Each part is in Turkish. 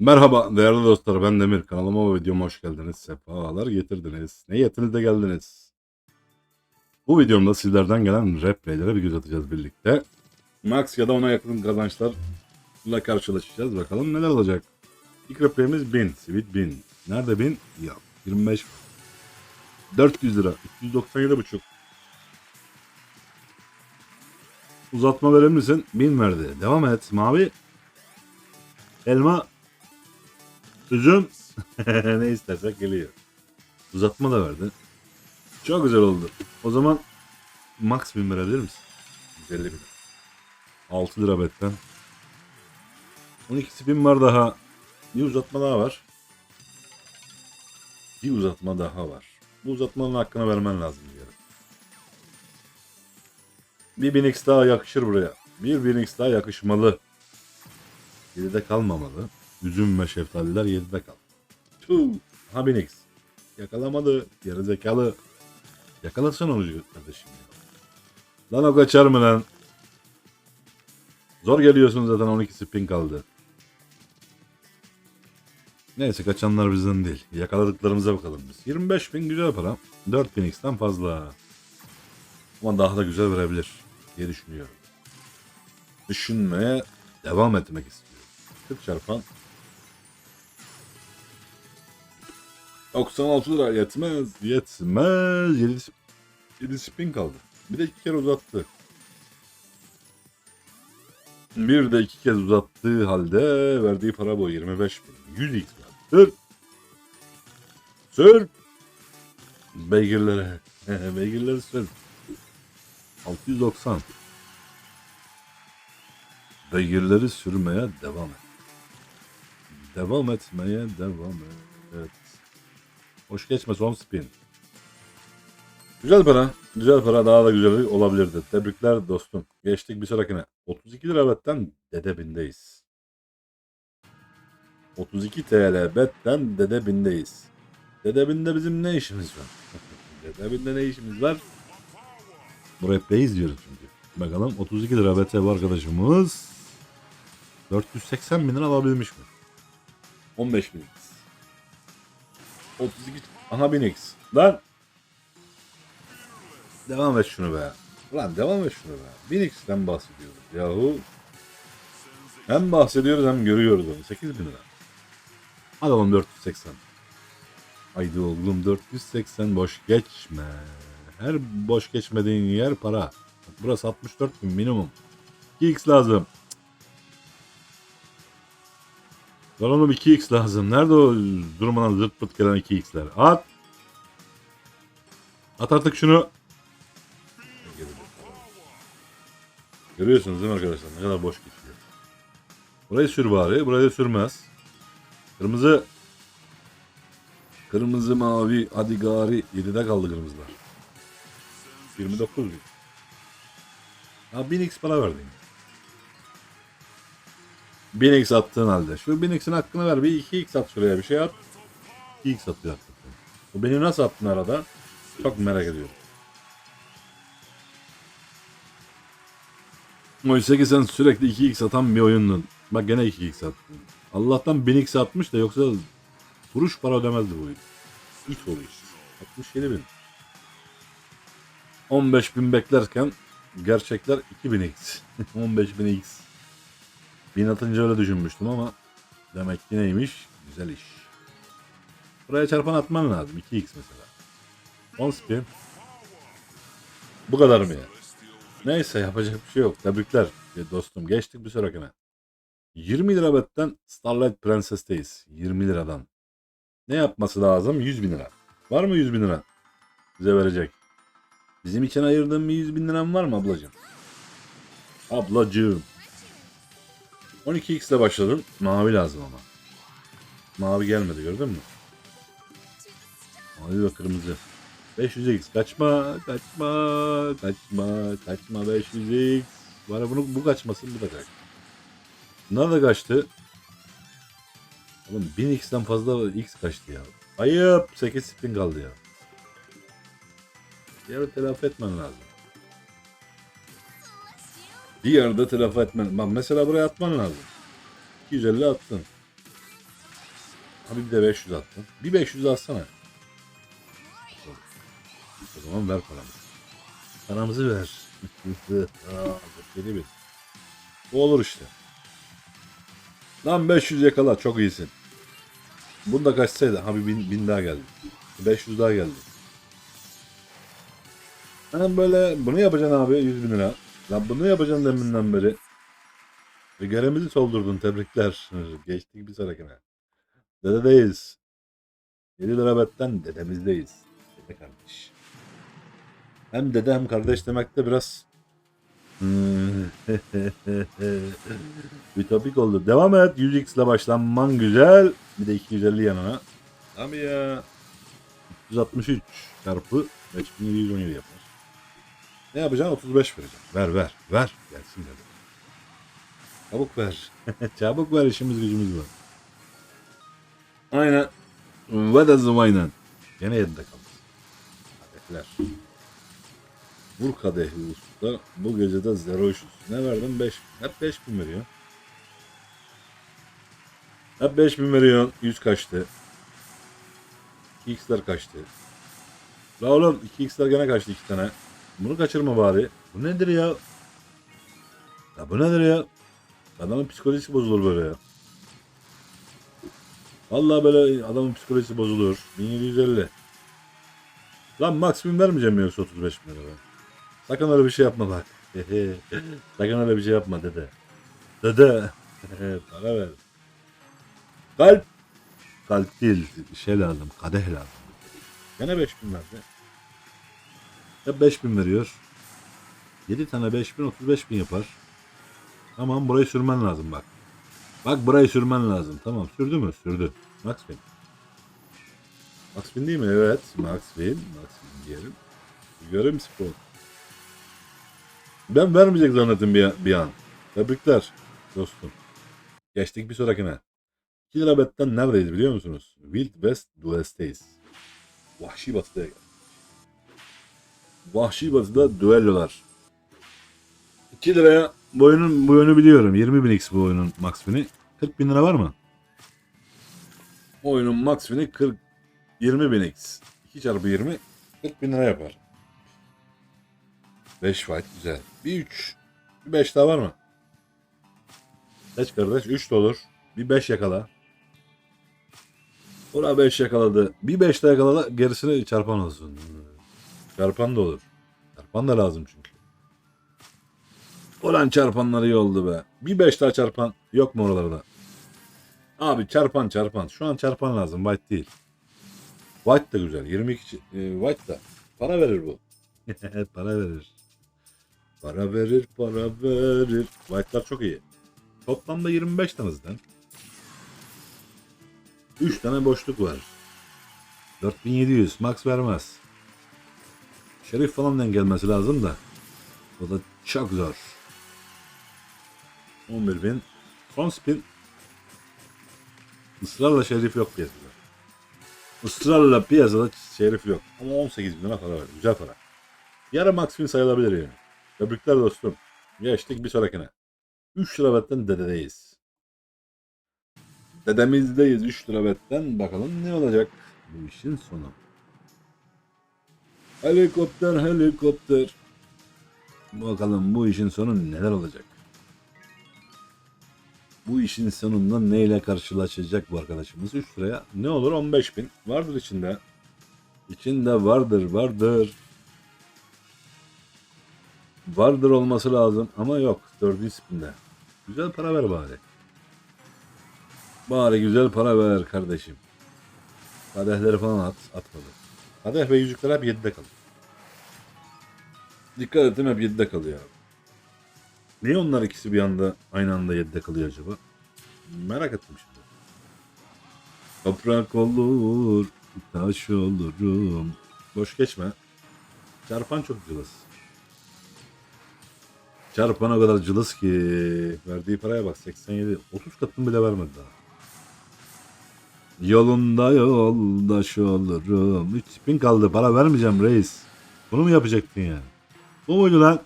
Merhaba değerli dostlar ben Demir kanalıma ve videoma hoş geldiniz. Sefalar getirdiniz. Ne yetiniz de geldiniz. Bu videomda sizlerden gelen replaylere bir göz atacağız birlikte. Max ya da ona yakın kazançlarla karşılaşacağız. Bakalım neler olacak. İlk replayimiz 1000. Sweet 1000. Nerede 1000? Ya 25. 400 lira. 297,5. Uzatma verir misin? 1000 verdi. Devam et. Mavi. Elma Üzüm ne istersek geliyor. Uzatma da verdi. Çok güzel oldu. O zaman max bin verebilir misin? 150 bin. 6 lira betten. 12 spin var daha. Bir uzatma daha var. Bir uzatma daha var. Bu uzatmanın hakkını vermen lazım diyorum. Bir 1000x daha yakışır buraya. Bir 1000x daha yakışmalı. Geride kalmamalı. Üzüm ve şeftaliler 7'de kaldı. Tüh. Ha 1000x. Yakalamadı. Yarı zekalı. Yakalasana onu kardeşim. Lan o kaçar mı lan? Zor geliyorsun zaten 12 spin kaldı. Neyse kaçanlar bizden değil. Yakaladıklarımıza bakalım biz. 25 bin güzel para. 4000 x'ten fazla. Ama daha da güzel verebilir diye düşünüyorum. Düşünmeye devam etmek istiyorum. 40 çarpan 96 lira yetmez. Yetmez. 7, 7 spin kaldı. Bir de iki kere uzattı. Bir de iki kez uzattığı halde verdiği para bu 25 bin. 100 x. Sür. Sür. Beygirlere. Beygirleri sür. 690. Beygirleri sürmeye devam et. Devam etmeye devam et. Hoş geçme son spin. Güzel para. Güzel para daha da güzel olabilirdi. Tebrikler dostum. Geçtik bir sonrakine. 32 lira betten dede bindeyiz. 32 TL betten dede bindeyiz. Dede binde bizim ne işimiz var? dede binde ne işimiz var? Bu replay'i izliyoruz çünkü. Bakalım 32 lira bete bu arkadaşımız 480 bin lira alabilmiş mi? 15 bin. 32 aha 1000x. Lan devam et şunu be. Lan devam et şunu be. 1000x'ten bahsediyoruz yahu. Hem bahsediyoruz hem görüyoruz onu. 8000 lira. Hadi oğlum 480. Haydi oğlum 480 boş geçme. Her boş geçmediğin yer para. Burası 64 bin minimum. 2x lazım. Lan oğlum 2x lazım. Nerede o durmadan zırt pırt gelen 2x'ler? At. At artık şunu. Görüyorsunuz değil mi arkadaşlar? Ne kadar boş geçiyor. Burayı sür bari. Burayı sürmez. Kırmızı. Kırmızı mavi hadi gari 7'de kaldı kırmızılar. 29 bin. Ha 1000x para verdin. 1000x attığın halde. Şu 1000x'in hakkını ver. Bir 2x at şuraya bir şey at. 2x atıyor hakikaten. Bu beni nasıl attın arada? Çok merak ediyorum. Oysa ki sen sürekli 2x atan bir oyundun. Bak gene 2x attın. Allah'tan 1000x atmış da yoksa kuruş para ödemezdi bu oyun. İt oluyor. 67 bin. 15 bin beklerken gerçekler 2000x. 15 bin x. Bin atınca öyle düşünmüştüm ama demek ki neymiş? Güzel iş. Buraya çarpan atman lazım. 2x mesela. 10 spin. Bu kadar mı ya? Neyse yapacak bir şey yok. Tebrikler dostum. Geçtik bir sonrakine. 20 lira betten Starlight Princess'teyiz. 20 liradan. Ne yapması lazım? 100 bin lira. Var mı 100 bin lira? Bize verecek. Bizim için ayırdığın bir 100 bin liran var mı ablacığım? Ablacığım. 12x ile başladım. Mavi lazım ama. Mavi gelmedi gördün mü? Mavi ve kırmızı. 500x kaçma kaçma kaçma kaçma 500x. Bana bunu bu kaçmasın bu da kaç. Bunlar da kaçtı. Oğlum 1000x'ten fazla x kaçtı ya. Ayıp 8 spin kaldı ya. Yerde telafi etmen lazım. Bir yerde telafi etmen. Bak mesela buraya atman lazım. 250 attın. Abi bir de 500 attın. Bir 500 atsana. O zaman ver paramızı. Paramızı ver. Geri bir. Bu olur işte. Lan 500 yakala çok iyisin. Bunda kaçsaydı abi 1000 bin daha geldi. 500 daha geldi. Sen böyle bunu yapacaksın abi 100 bin lira. Lan bunu yapacaksın deminden beri. Ve görevimizi soldurdun tebrikler. Geçtik bir sonrakine. Dededeyiz. 7 lira betten dedemizdeyiz. Dede kardeş. Hem dede hem kardeş demekte biraz Hmm. Ütopik oldu. Devam et. 100x ile başlanman güzel. Bir de 250 yanına. Tabii ya. 363 çarpı 5717 yapar. Ne yapacaksın? 35 vereceğim. Ver ver. Ver. Gelsin dedi. Çabuk ver. Çabuk ver işimiz gücümüz var. Aynen. Ve de zımaynen. Gene 7'de kaldı. Hedefler. Vur kadehli usta. Bu gecede zero işiz. Ne verdin? 5. Hep 5000 veriyor. Hep 5000 veriyorsun. 100 kaçtı. 2x'ler kaçtı. La oğlum 2x'ler gene kaçtı 2 tane. Bunu kaçırma bari. Bu nedir ya? Ya bu nedir ya? Adamın psikolojisi bozulur böyle ya. Vallahi böyle adamın psikolojisi bozulur. 1750. Lan maksimum vermeyeceğim yoksa 35 bin lira? Sakın öyle bir şey yapma bak. Sakın öyle bir şey yapma dede. Dede. Para ver. Kalp. Kalp değil. Şey lazım. Kadeh lazım. Gene 5000 verdi. Hep 5000 veriyor. 7 tane 5000 35 bin yapar. Tamam burayı sürmen lazım bak. Bak burayı sürmen lazım. Tamam sürdü mü? Sürdü. Max Win. Max Win değil mi? Evet. Max Win. Max Win diyelim. Görüm spor. Ben vermeyecek zannettim bir, bir an. Tebrikler dostum. Geçtik bir sonrakine. 2 lira betten neredeyiz biliyor musunuz? Wild West Duel'steyiz. Vahşi batıda geldik. Vahşi batıda düellolar. 2 liraya bu oyunun bu oyunu biliyorum. 20 bin X bu oyunun max win'i. 40 bin lira var mı? Oyunun max win'i 40 20 bin X. 2 çarpı 20 40 bin lira yapar. 5 fight güzel. Bir 3. Bir 5 daha var mı? Kaç kardeş? 3 de olur. Bir 5 yakala. Ora 5 yakaladı. Bir 5 daha yakaladı. Gerisini çarpan olsun. Çarpan da olur. Çarpan da lazım çünkü. Ulan çarpanları iyi oldu be. Bir 5 daha çarpan yok mu oralarda? Abi çarpan çarpan. Şu an çarpan lazım. White değil. White da güzel. 22 e, White da. Para verir bu. para verir. Para verir, para verir. White'lar çok iyi. Toplamda 25 tane zaten. 3 tane boşluk var. 4700 max vermez. Şerif falan denk gelmesi lazım da. O da çok zor. 11.000. Son spin. Israrla şerif yok piyasada. Israrla piyasada şerif yok. Ama 18 bin lira para var. Güzel para. Yarı win sayılabilir yani. Tebrikler dostum. Geçtik bir sonrakine. 3 lira betten dededeyiz. Dedemizdeyiz 3 lira betten. Bakalım ne olacak bu işin sonu. Helikopter helikopter. Bakalım bu işin sonu neler olacak. Bu işin sonunda neyle karşılaşacak bu arkadaşımız? 3 liraya ne olur 15 bin. Vardır içinde. İçinde vardır vardır. Vardır olması lazım ama yok. Dördüncü spinde. Güzel para ver bari. Bari güzel para ver kardeşim. Kadehleri falan at. Atmadı. Kadeh ve yüzükler hep 7'de kalıyor. Dikkat ettim hep 7'de kalıyor abi. Niye onlar ikisi bir anda aynı anda 7'de kalıyor acaba? Merak ettim şimdi. Toprak olur, taş olurum. Boş geçme. Çarpan çok cılız. Çarpan o kadar cılız ki. Verdiği paraya bak 87. 30 katını bile vermedi daha. Yolunda yoldaş olurum. 3 bin kaldı para vermeyeceğim reis. Bunu mu yapacaktın yani? Bu muydu lan?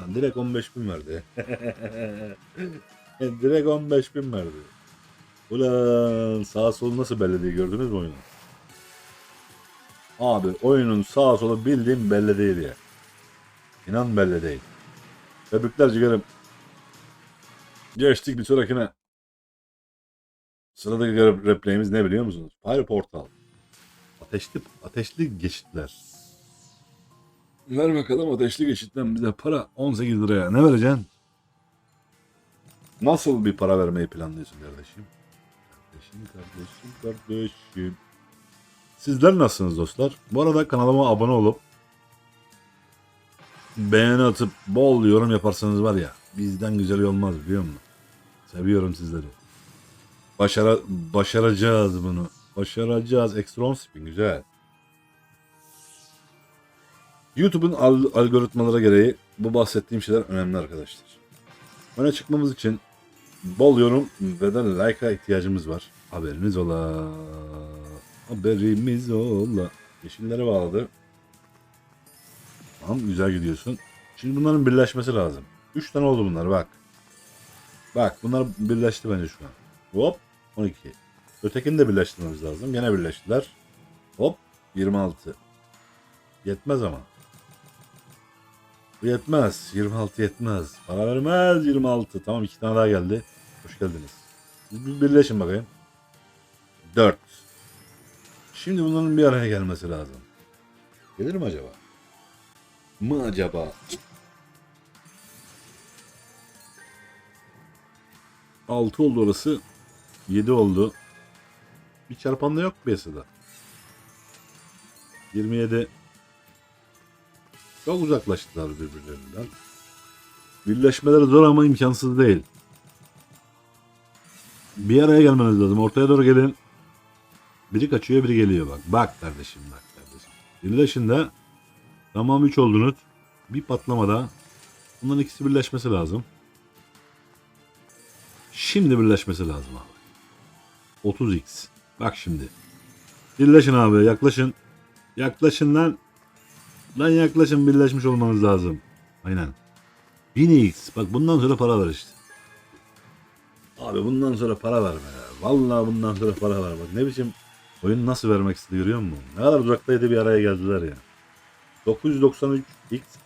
Lan direkt 15 bin verdi. direkt 15 bin verdi. Ulan sağ solu nasıl belli değil gördünüz mü oyunu? Abi oyunun sağ solu bildiğim belli değil ya. İnan belli değil. Tebrikler ciğerim. Geçtik bir sonrakine. Sıradaki rap- replayimiz ne biliyor musunuz? Fire Portal. Ateşli, ateşli geçitler. Ver bakalım ateşli geçitten bize para 18 liraya. Ne vereceksin? Nasıl bir para vermeyi planlıyorsun kardeşim? Kardeşim, kardeşim, kardeşim. Sizler nasılsınız dostlar? Bu arada kanalıma abone olup beğeni atıp bol yorum yaparsanız var ya bizden güzel olmaz biliyor musun? Seviyorum sizleri. Başara, başaracağız bunu. Başaracağız. Extra 10 spin güzel. YouTube'un al- algoritmaları gereği bu bahsettiğim şeyler önemli arkadaşlar. Öne çıkmamız için bol yorum ve de like'a ihtiyacımız var. Haberiniz ola. Haberimiz ola. Yeşillere bağladı. Tamam güzel gidiyorsun. Şimdi bunların birleşmesi lazım. 3 tane oldu bunlar bak. Bak bunlar birleşti bence şu an. Hop 12. Ötekini de birleştirmemiz lazım. Gene birleştiler. Hop 26. Yetmez ama. Bu yetmez. 26 yetmez. Para vermez 26. Tamam iki tane daha geldi. Hoş geldiniz. Bir birleşin bakayım. 4. Şimdi bunların bir araya gelmesi lazım. Gelir mi acaba? Mı acaba? 6 oldu orası. 7 oldu. Bir çarpan da yok piyasada. 27 çok uzaklaştılar birbirlerinden. Birleşmeleri zor ama imkansız değil. Bir araya gelmeniz lazım. Ortaya doğru gelin. Biri kaçıyor biri geliyor bak. Bak kardeşim bak kardeşim. Birleşinde tamam 3 oldunuz. Bir patlamada bunların ikisi birleşmesi lazım. Şimdi birleşmesi lazım abi. 30x. Bak şimdi. Birleşin abi yaklaşın. Yaklaşın lan. Lan yaklaşın birleşmiş olmanız lazım. Aynen. 1000x. Bak bundan sonra para ver işte. Abi bundan sonra para verme ya. Vallahi bundan sonra para ver. Bak ne biçim oyun nasıl vermek istedi görüyor musun? Ne kadar uzaktaydı bir araya geldiler ya. 993x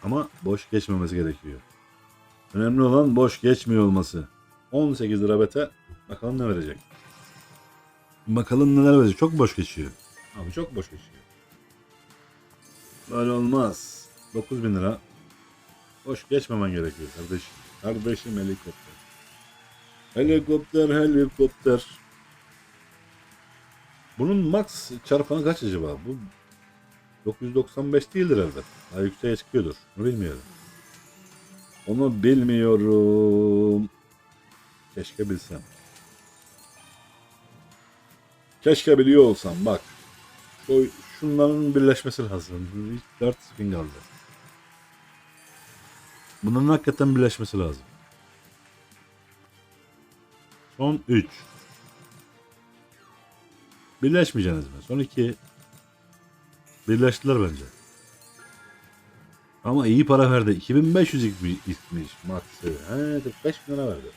ama boş geçmemesi gerekiyor. Önemli olan boş geçmiyor olması. 18 lira bete. Bakalım ne verecek. Bakalım neler verecek. Çok boş geçiyor. Abi çok boş geçiyor. Böyle olmaz. 9000 lira. Boş geçmemen gerekiyor kardeşim. Kardeşim helikopter. Helikopter helikopter. Bunun max çarpanı kaç acaba? Bu 995 değildir herhalde. Daha yükseğe çıkıyordur. Onu bilmiyorum. Onu bilmiyorum. Keşke bilsem. Keşke biliyor olsam bak. Şu, şunların birleşmesi lazım. Hiç 4 spin kaldı. Bunların hakikaten birleşmesi lazım. Son 3. Birleşmeyeceksiniz mi? Son 2. Birleştiler bence. Ama iyi para verdi. 2500 gitmiş, max'ı. He 45 bin lira verdi.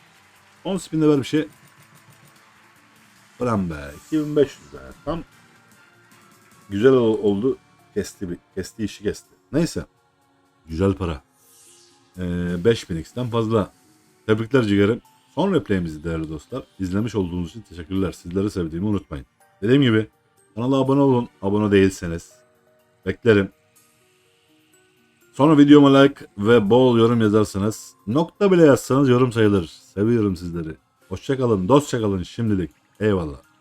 10 spinde ver bir şey. Ulan be 2500 be. Tam güzel ol- oldu. Kesti, bir- kesti işi kesti. Neyse. Güzel para. Ee, 5000x'ten fazla. Tebrikler ciğerim. Son replayimizi değerli dostlar. İzlemiş olduğunuz için teşekkürler. Sizleri sevdiğimi unutmayın. Dediğim gibi kanala abone olun. Abone değilseniz. Beklerim. Sonra videoma like ve bol yorum yazarsanız nokta bile yazsanız yorum sayılır. Seviyorum sizleri. Hoşçakalın, dostça kalın şimdilik. Eyvallah.